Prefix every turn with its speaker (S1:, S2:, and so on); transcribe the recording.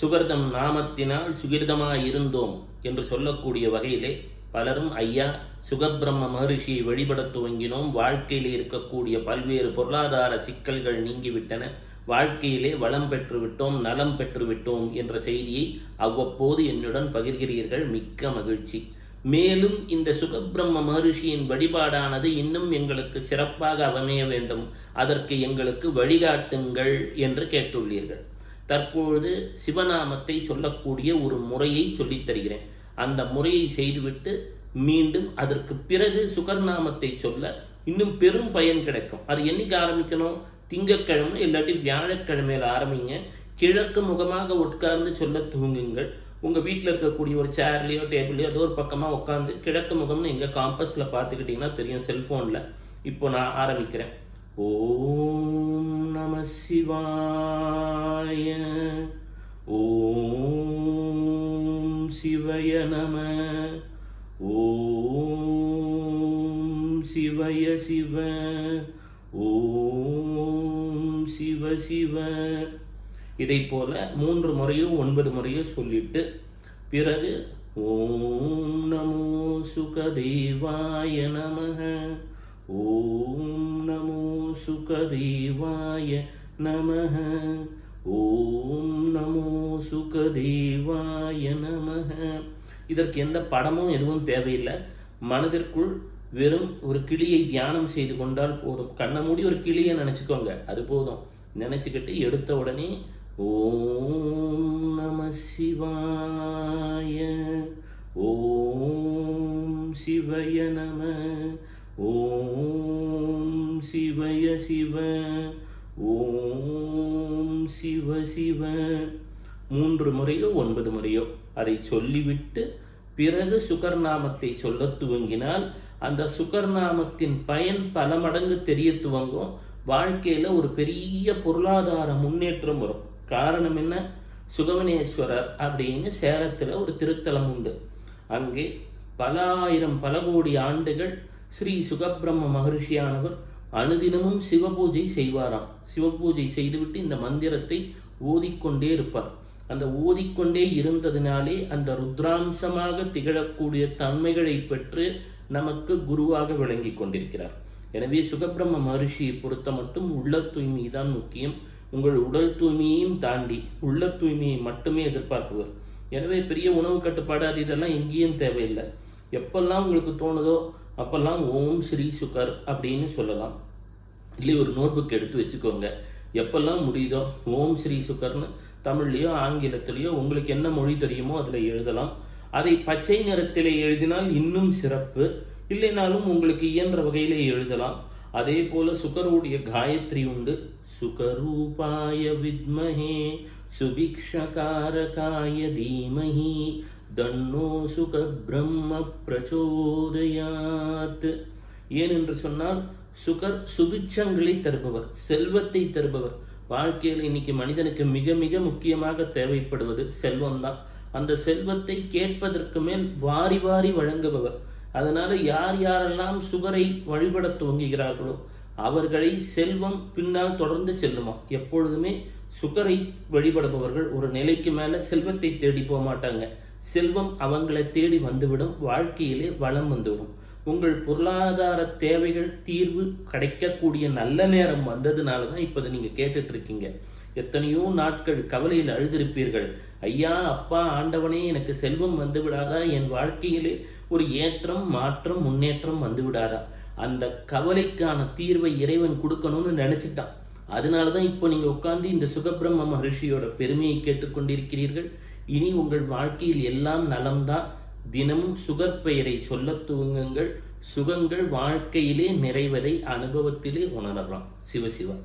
S1: சுகர்தம் நாமத்தினால் சுகிர்தமாய் இருந்தோம் என்று சொல்லக்கூடிய வகையிலே பலரும் ஐயா சுகபிரம்ம மகரிஷியை வழிபட துவங்கினோம். வாழ்க்கையிலே இருக்கக்கூடிய பல்வேறு பொருளாதார சிக்கல்கள் நீங்கிவிட்டன. வாழ்க்கையிலே வளம் பெற்றுவிட்டோம் நலம் பெற்றுவிட்டோம் என்ற செய்தியை அவ்வப்போது என்னுடன் பகிர்கிறீர்கள். மிக்க மகிழ்ச்சி. மேலும் இந்த சுகபிரம்ம மகரிஷியின் வழிபாடானது இன்னும் எங்களுக்கு சிறப்பாக அமைய வேண்டும். அதற்கு எங்களுக்கு வழிகாட்டுங்கள் என்று கேட்டுள்ளீர்கள். தற்பொழுது சிவநாமத்தை சொல்லக்கூடிய ஒரு முறையை சொல்லித் தருகிறேன். அந்த முறையை செய்துவிட்டு மீண்டும் அதற்கு பிறகு சுகர்நாமத்தை சொல்ல இன்னும் பெரும் பயன் கிடைக்கும். அது என்னைக்கு ஆரம்பிக்கணும்? திங்கட்கிழமை இல்லாட்டி வியாழக்கிழமையில ஆரம்பிங்க. கிழக்கு முகமாக உட்கார்ந்து சொல்ல தூங்குங்கள். உங்கள் வீட்டில் இருக்கக்கூடிய ஒரு சேர்லையோ டேபிள்லையோ ஏதோ ஒரு பக்கமாக உட்காந்து கிழக்கு முகம்னு எங்கள் காம்பஸில் பார்த்துக்கிட்டிங்கன்னா தெரியும் செல்ஃபோனில் இப்போ நான் ஆரம்பிக்கிறேன். ஓம் நம சிவா சிவாய ஓம் சிவய நம. ஓம் சிவய சிவ. ஓம் சிவ சிவ. இதை போல மூன்று முறையோ ஒன்பது முறையோ சொல்லிட்டு பிறகு ஓம் நமோ சுகதேவாய நமக. ஓம் நமோ சுகதேவாய நமக. ஓம் நமோ சுகதேவாய நமக. இதற்கு எந்த படமும் எதுவும் தேவையில்லை. மனதிற்குள் வெறும் ஒரு கிளியை தியானம் செய்து கொண்டால் போதும். கண்ணை மூடி ஒரு கிளியை நினச்சிக்கோங்க. அது போதும். நினச்சிக்கிட்டு எடுத்த உடனே ஓம் நம சிவாய ஓம் சிவய நம ஓம் சிவய சிவ ஓம் சிவ சிவ. மூன்று முறையோ ஒன்பது முறையோ அதை சொல்லிவிட்டு பிறகு சுகர்நாமத்தை சொல்ல துவங்கினால் அந்த சுகர்நாமத்தின் பயன் பல மடங்கு தெரிய துவங்கும். வாழ்க்கையில் ஒரு பெரிய பொருளாதார முன்னேற்றம் வரும். காரணம் என்ன? சுகவனேஸ்வரர் அப்படின்னு சேலத்தில் ஒரு திருத்தலம் உண்டு. அங்கே பல ஆயிரம் பல கோடி ஆண்டுகள் ஸ்ரீ சுகபிரம்ம மகரிஷியானவர் அனுதினமும் சிவபூஜை செய்வாராம். சிவபூஜை செய்துவிட்டு இந்த மந்திரத்தை ஓதிக்கொண்டே இருப்பார். அந்த ஓதிக்கொண்டே இருந்ததினாலே அந்த ருத்ராம்சமாக திகழக்கூடிய தன்மைகளை பெற்று நமக்கு குருவாக விளங்கி கொண்டிருக்கிறார். எனவே சுகபிரம்ம மகர்ஷியை பொறுத்த மட்டும் உள்ள தூய்மை தான் முக்கியம். உங்கள் உடல் தூய்மையையும் தாண்டி உள்ள தூய்மையை மட்டுமே எதிர்பார்ப்பவர். எனவே பெரிய உணவு கட்டுப்பாடு அது இதெல்லாம் எங்கேயும் தேவையில்லை. எப்பெல்லாம் உங்களுக்கு தோணுதோ அப்போல்லாம் ஓம் ஸ்ரீ சுகர் அப்படின்னு சொல்லலாம். இல்லை ஒரு நோட்புக் எடுத்து வச்சுக்கோங்க. எப்பெல்லாம் முடியுதோ ஓம் ஸ்ரீ சுகர்னு தமிழ்லையோ ஆங்கிலத்திலேயோ உங்களுக்கு என்ன மொழி தெரியுமோ அதில் எழுதலாம். அதை பச்சை நிறத்தில் எழுதினால் இன்னும் சிறப்பு. இல்லைனாலும் உங்களுக்கு இயன்ற வகையிலே எழுதலாம். அதே போல சுகருடைய காயத்ரி உண்டு. சுகரூபாய வித்மஹே சுபிக்ஷகாரகாய தீமஹி தன்னோ சுக பிரம்ம பிரச்சோதயாத். ஏனென்று சொன்னால் சுகர் சுபிட்சங்களை தருபவர் செல்வத்தை தருபவர். வாழ்க்கையில் இன்னைக்கு மனிதனுக்கு மிக மிக முக்கியமாக தேவைப்படுவது செல்வம்தான். அந்த செல்வத்தை கேட்பதற்கு மேல் வாரி வாரி வழங்குபவர். அதனால யார் யாரெல்லாம் சுகரை வழிபட துவங்குகிறார்களோ அவர்களை செல்வம் பின்னால் தொடர்ந்து செல்லுமா. எப்பொழுதுமே சுகரை வழிபடுபவர்கள் ஒரு நிலைக்கு மேலே செல்வத்தை தேடி போக மாட்டாங்க செல்வம் அவங்களை தேடி வந்துவிடும் வாழ்க்கையிலே வளம் வந்துவிடும். உங்கள் பொருளாதார தேவைகள் தீர்வு கிடைக்கக்கூடிய நல்ல நேரம் வந்ததுனால தான் இப்போ நீங்கள் கேட்டுட்ருக்கீங்க. எத்தனையோ நாட்கள் கவலையில் அழுதிருப்பீர்கள். ஐயா அப்பா ஆண்டவனே எனக்கு செல்வம் வந்து விடாதா? என் வாழ்க்கையிலே ஒரு ஏற்றம் மாற்றம் முன்னேற்றம் வந்து விடாதா? அந்த கவலைக்கான தீர்வை இறைவன் கொடுக்கணும்னு நினச்சிட்டான். அதனால தான் இப்போ நீங்கள் உட்கார்ந்து இந்த சுகபிரம்ம மகர்ஷியோட பெருமையை கேட்டுக்கொண்டிருக்கிறீர்கள். இனி உங்கள் வாழ்க்கையில் எல்லாம் நலம்தான். தினமும் சுகப்பெயரை சொல்ல சொல்லத் துவங்குங்கள். சுகங்கள் வாழ்க்கையிலே நிறைவதை அனுபவத்திலே உணரலாம். சிவசிவா.